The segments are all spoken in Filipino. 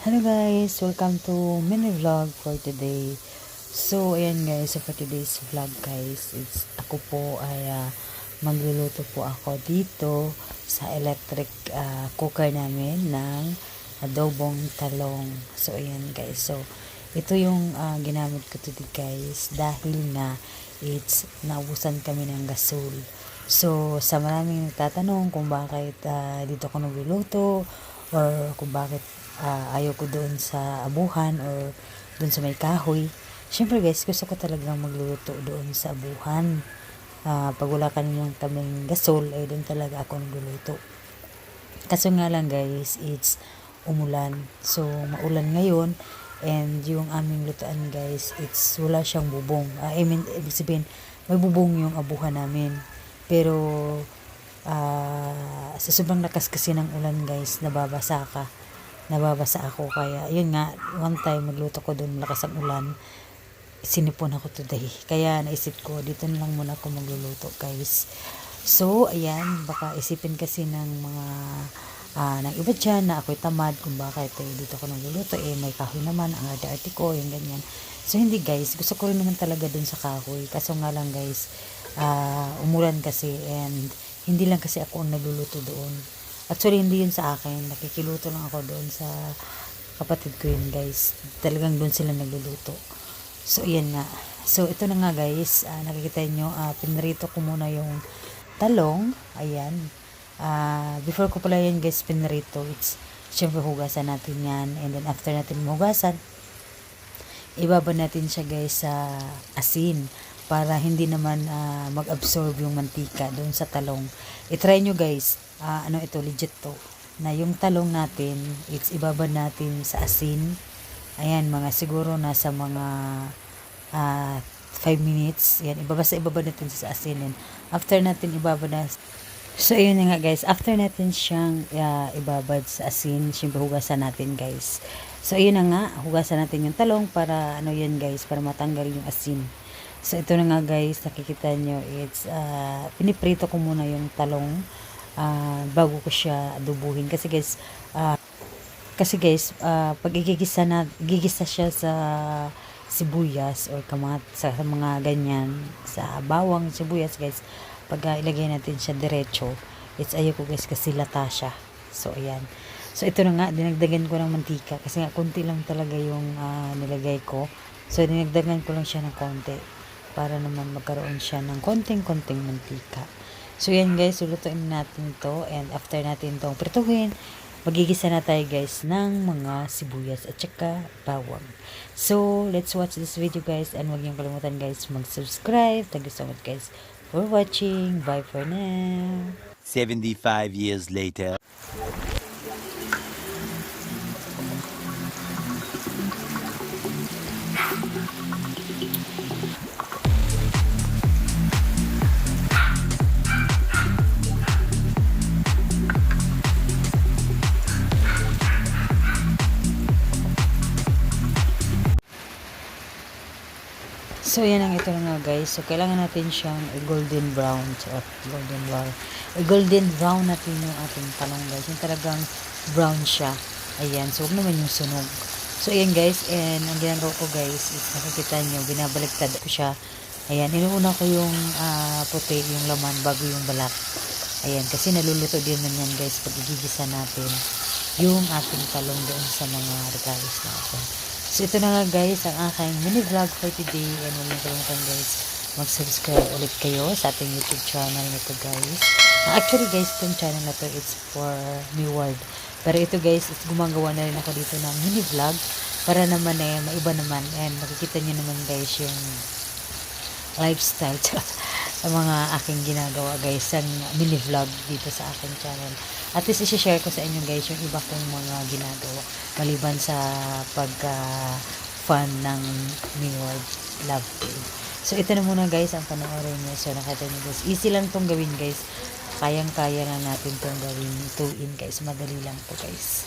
Hello guys, welcome to mini vlog for today. So, ayan guys, so for today's vlog guys, it's ako po ay ah, magluluto po ako dito sa electric ah, cooker namin ng adobong talong. So, ayan guys. So, ito yung ah, ginamit ko today guys dahil nga it's naubusan kami ng gasol. So, sa maraming nagtatanong kung bakit ah, dito ako nagluluto or kung bakit ah, ayaw ko doon sa abuhan or doon sa may kahoy. Siyempre guys, gusto ko talagang magluluto doon sa abuhan. Ah, pag wala kanyang kaming gasol, ay doon talaga ako nagluluto. Kaso nga lang guys, it's umulan. So, maulan ngayon. And yung aming lutuan guys, it's wala siyang bubong. Ah, I mean, ibig sabihin, may bubong yung abuhan namin. Pero, ah, sa sobrang lakas kasi ng ulan guys, nababasa ka. Nababasa ako. Kaya, yun nga, one time magluto ko doon, lakas ang ulan. Sinipon ako today. Kaya naisip ko, dito na lang muna ako magluluto guys. So, ayan, baka isipin kasi ng mga ah ng iba dyan na ako'y tamad kung bakit eh, dito ako nagluluto eh may kahoy naman ang arte-arte ko yung ganyan so hindi guys gusto ko rin naman talaga dun sa kahoy kaso nga lang guys ah umulan kasi and hindi lang kasi ako ang nagluluto doon actually hindi yun sa akin. Nakikiluto lang ako doon sa kapatid ko yun guys. Talagang doon sila nagluluto. So yan nga. So ito na nga guys. Ah, nakikita nyo ah, pinrito ko muna yung talong. Ayan. Ah, before ko pala yan guys pinrito, it's syempre hugasan natin yan. And then after natin hugasan, ibaba natin siya guys sa asin para hindi naman ah, mag-absorb yung mantika doon sa talong. I-try nyo guys, ah, ano ito, legit to, na yung talong natin, it's ibaba natin sa asin. Ayan, mga siguro nasa mga ah 5 minutes. Yan, ibaba sa ibaba natin sa asin. And after natin ibaba na So, ayun na nga guys. After natin siyang uh, ibabad sa asin, syempre hugasan natin guys. So, ayun na nga. Hugasan natin yung talong para ano yan guys, para matanggal yung asin. So, ito na nga guys. Nakikita nyo, it's, uh, piniprito ko muna yung talong uh, bago ko siya adubuhin. Kasi guys, uh, kasi guys, uh, pag igigisa na, gigisa siya sa sibuyas or kamat sa, sa mga ganyan, sa bawang sibuyas guys, pag uh, ilagay natin siya diretso, it's ayoko guys kasi lata siya. So, ayan. So, ito na nga, dinagdagan ko ng mantika kasi nga konti lang talaga yung uh, nilagay ko. So, dinagdagan ko lang siya ng konti para naman magkaroon siya ng konting-konting mantika. So, yan guys, lulutuin natin to and after natin tong prituhin, magigisa na tayo guys ng mga sibuyas at saka bawang. So, let's watch this video guys and huwag niyong kalimutan guys mag-subscribe. Thank you so much guys for watching. Bye for now. 75 years later. So, yan ang ito na guys. So, kailangan natin siyang golden brown. So, golden brown. golden brown natin yung ating talong guys. Yung talagang brown siya. Ayan. So, huwag naman yung sunog. So, ayan guys. And, ang ginagawa ko guys is nakikita nyo, binabaliktad ko siya. Ayan. Inuuna ko yung uh, puti, yung laman bago yung balat. Ayan. Kasi naluluto din naman yan guys pag natin yung ating talong doon sa mga regalos natin. So, ito na nga guys, ang aking mini vlog for today. And huwag niyo kalimutan guys, mag-subscribe ulit kayo sa ating YouTube channel na to guys. Uh, actually guys, itong channel na to, it's for me word. Pero ito guys, it's gumagawa na rin ako dito ng mini vlog para naman eh, maiba naman. And makikita niyo naman guys yung lifestyle sa mga aking ginagawa guys ang mini vlog dito sa aking channel. At least isi-share ko sa inyo guys yung iba kong mga ginagawa maliban sa pagka uh, fun ng World Love Day so ito na muna guys ang panoorin nyo so nakita nyo guys easy lang tong gawin guys. Kayang kaya na natin tong gawin. 2 in guys. Madali lang to guys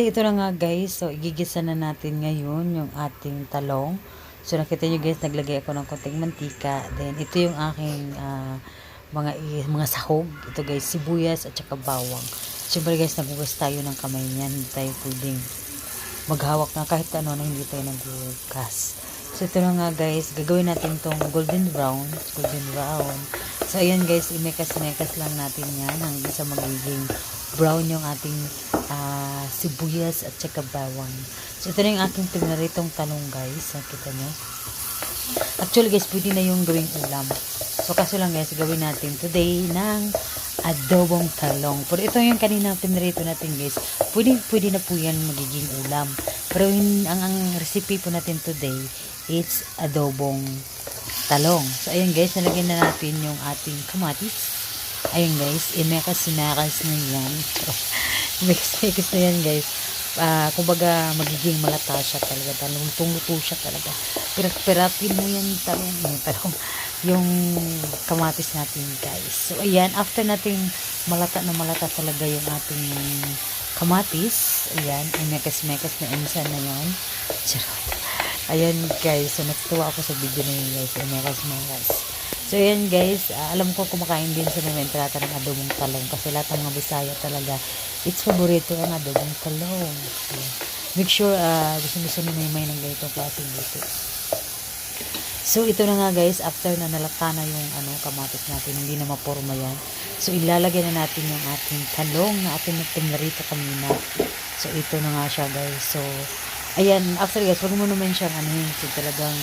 So, ito na nga guys. So, igigisa na natin ngayon yung ating talong. So, nakita nyo guys, naglagay ako ng konting mantika. Then, ito yung aking ah, mga mga sahog. Ito guys, sibuyas at saka bawang. Siyempre guys, nagugas tayo ng kamay niyan. Hindi tayo pwedeng maghawak na kahit ano na hindi tayo nagugas. So, ito na nga guys, gagawin natin tong golden brown. Golden brown. So, ayan guys, imekas-mekas lang natin yan hanggang sa magiging brown yung ating ah, sibuyas at saka bawang. So, ito na yung aking pinaritong talong guys. Nakita nyo? Actually guys, pwede na yung gawing ulam. So, kaso lang guys, gawin natin today ng adobong talong. Pero ito yung kanina pinarito natin guys. Pwede, pwede na po yan magiging ulam. Pero yung, ang, ang recipe po natin today is adobong talong. So, ayan guys, nalagyan na natin yung ating kamatis. Ayun guys, imekas-mekas na yan. Imekas-mekas na yan guys. Ah, kumbaga, magiging malata siya talaga. Talong lutong-luto siya talaga. Pirat-piratin mo yan talong. Yung talong. Yung kamatis natin guys. So, ayan, after nating malata na malata talaga yung ating kamatis. Ayan, imekas-mekas na insan na yan. Charot. Ayan guys, so natutuwa ako sa video na yun guys. Imekas-mekas. So ayan guys, ah, alam ko kumakain din sa mga entrata ng adobong talong kasi lahat ng mga Bisaya talaga, it's favorito ang adobong talong. So, make sure uh, gusto gusto ni Maymay ng ganitong klaseng luto. So ito na nga guys, after na nalata na yung ano, kamatis natin, hindi na maporma yan. So ilalagay na natin yung ating talong na ating pinarito kanina. So ito na nga siya guys. So ayan, after guys, wag mo naman siyang ano so, talagang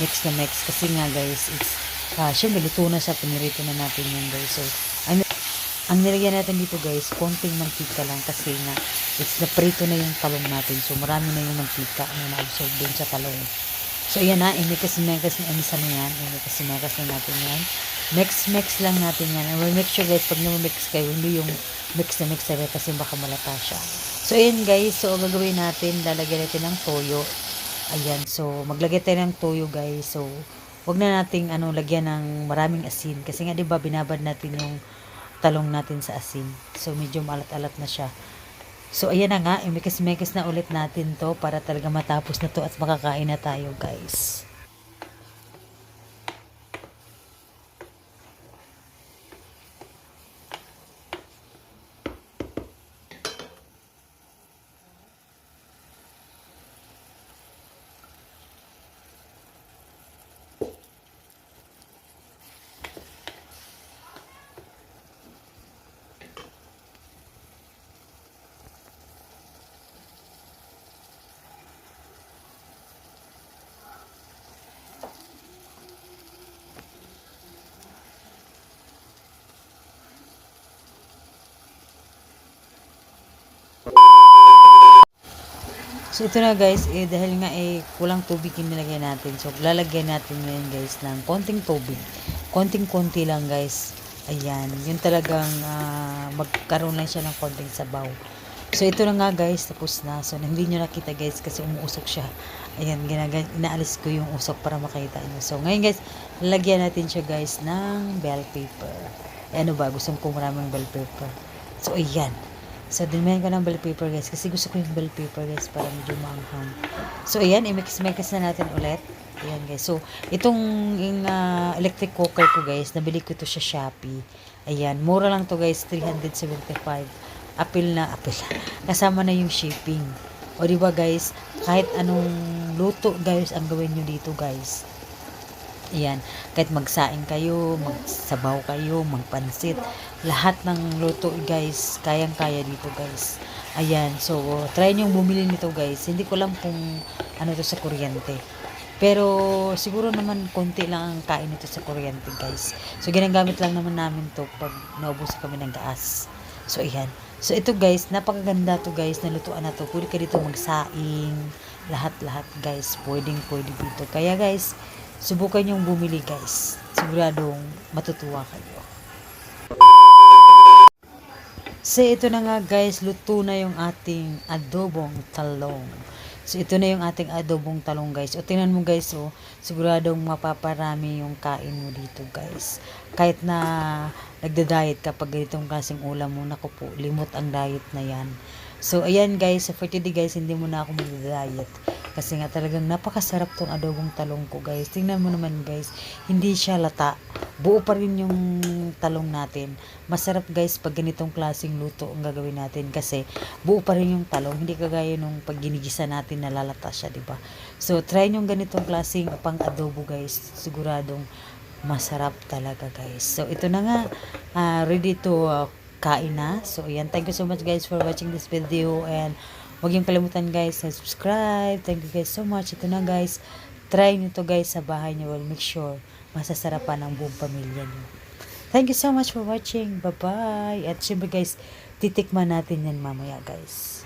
mix na mix kasi nga guys, it's ah, syempre luto na siya, pinirito na natin yun guys. So ang, ang nilagyan natin dito guys, konting mantika lang kasi nga it's na prito na yung talong natin. So marami na yung mantika na na-absorb dun sa talong. So, ayan na, imikas-mekas na emisa na yan. Imikas-mekas na natin yan. Mix-mix lang natin yan. And we'll make sure guys, pag namimix kayo, hindi yung mix na mix na kasi baka malata siya. So, ayan guys. So, gagawin natin, lalagyan natin ng toyo. Ayan. So, maglagay tayo ng toyo guys. So, wag na nating ano, lagyan ng maraming asin. Kasi nga, di ba, binabad natin yung talong natin sa asin. So, medyo maalat-alat na siya. So, ayan na nga, imikas-mekas na ulit natin to para talaga matapos na to at makakain na tayo, guys. So, ito na guys, eh, dahil nga eh, kulang tubig yung nilagay natin. So, lalagyan natin ngayon guys ng konting tubig. Konting-konti lang guys. Ayan, yun talagang ah, magkaroon lang siya ng konting sabaw. So, ito na nga guys, tapos na. So, hindi nyo nakita guys kasi umuusok siya. Ayan, inaalis ko yung usok para makita nyo. So, ngayon guys, lalagyan natin siya guys ng bell paper. Eh, ano ba? Gusto ko maraming bell paper. So, ayan. So, dinmayan ko ng bell paper guys. Kasi gusto ko yung bell paper guys para medyo maanghang. So, ayan. I-mix-mix na natin ulit. Ayan guys. So, itong yung, ah, electric cooker ko guys, nabili ko ito sa Shopee. Ayan. Mura lang to guys. 375. Apil na, apil. Kasama na yung shipping. O di ba guys, kahit anong luto guys ang gawin nyo dito guys. Ayan, kahit magsaing kayo, magsabaw kayo, magpansit, lahat ng luto guys, kayang-kaya dito guys. Ayan, so try nyo bumili nito guys. Hindi ko lang kung ano to sa kuryente. Pero siguro naman konti lang ang kain nito sa kuryente guys. So ginagamit lang naman namin to pag naubusan kami ng gas. So ayan. So ito guys, napakaganda to guys, nalutuan na to. Pwede ka dito magsaing, lahat-lahat guys. Pwedeng pwede dito. Kaya guys, subukan yung bumili guys. Siguradong matutuwa kayo. So ito na nga guys, luto na yung ating adobong talong. So ito na yung ating adobong talong guys. O tingnan mo guys, oh, siguradong mapaparami yung kain mo dito guys. Kahit na nagda-diet kapag ganitong klaseng ulam mo, naku po, limot ang diet na yan. So ayan guys, for today guys, hindi mo na ako magda-diet. Kasi nga talagang napakasarap tong adobong talong ko guys. Tingnan mo naman guys, hindi siya lata. Buo pa rin yung talong natin. Masarap guys pag ganitong klaseng luto ang gagawin natin kasi buo pa rin yung talong. Hindi kagaya nung pag ginigisa natin nalalata siya, di ba? So try nyo ganitong klaseng pang adobo guys. Siguradong masarap talaga guys. So ito na nga, ah, ready to uh, kain na. So ayan, thank you so much guys for watching this video and Huwag yung kalimutan guys subscribe. Thank you guys so much. Ito na guys. Try nyo to guys sa bahay nyo. Well, make sure masasarapan ang buong pamilya nyo. Thank you so much for watching. Bye-bye. At syempre guys, titikman natin yan mamaya guys.